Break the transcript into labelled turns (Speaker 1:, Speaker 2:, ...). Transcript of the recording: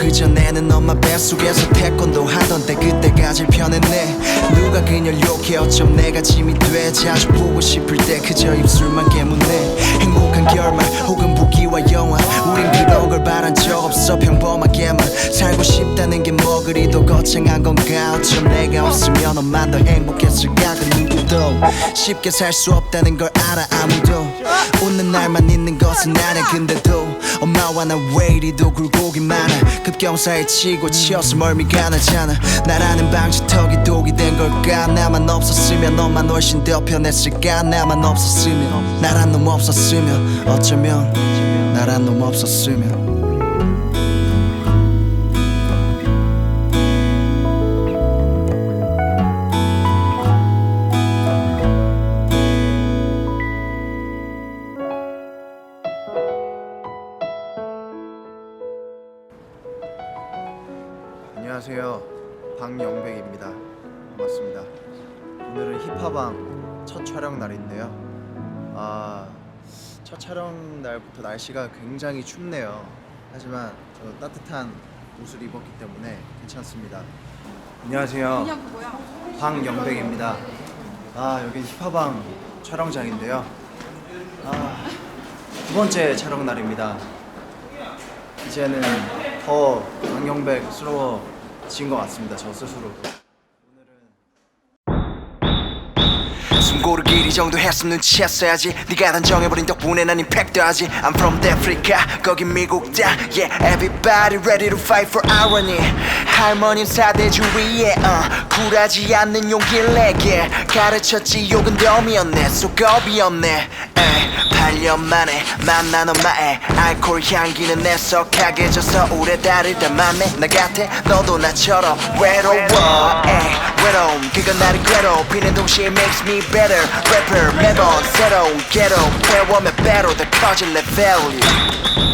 Speaker 1: 그전에는 엄마 뱃속에서 태권도 하던데 제일 편했네. 누가 그녀를 욕해 어쩜 내가 짐이 돼 자주 보고 싶을 때 그저 입술만 깨문네. 행복한 결말 혹은 부귀와 영화. 우린 그런 걸 바란 적 없어. 평범하게만 살고 싶다는 게 뭐 그리 도 거창한 건가? 어쩜 내가 없으면 엄만 더 행복했을까 쉽게 살 수 없다는 걸 알아 아무도. 웃는 날만 있는 것은 아냐 근데도 엄마와 나 왜 이리도 굴곡이 많아. 급경사에 치고 치여서 멀미가 나잖아. 나라는 방지턱이 독이 된 걸까? 나만 없었으면 엄만 훨씬 더 편했을까? 나만 없었으면 나란 놈 없었으면 어쩌면 나란 놈 없었으면 안녕하세요. 박영백입니다. 반갑습니다. 오늘은 힙합왕 첫 촬영 날인데요. 아 첫 촬영 날부터 날씨가 굉장히 춥네요. 하지만 저 따뜻한 옷을 입었기 때문에 괜찮습니다. 안녕하세요. 박영백입니다. 아 여기 힙합왕 촬영장인데요. 아 두 번째 촬영 날입니다. 이제는 더 강영백스러워 진 것 같습니다. 저 스스로도. 숨 고르기 이 정도 했으면 눈치챘어야지 네가 단정해버린 덕분에 난 임팩트하지 I'm from Africa 거긴 미국다 Yeah everybody ready to fight for irony 할머니 사대주위에 uh, 굴하지 않는 용기를 내게 가르쳤지 욕은 덤이었네 속 겁이 없네. 에이, 8년 만에 만난 엄마의 알코올 향기는 내석하게 져서 오래 다를 닮았네 나 같아 너도 나처럼 외로워. 에이, 외로움 그건 나를 괴롭히는 동시에 makes me better. Rapper 매번 새로운 괴로 배워면 배로 더 커질 내 value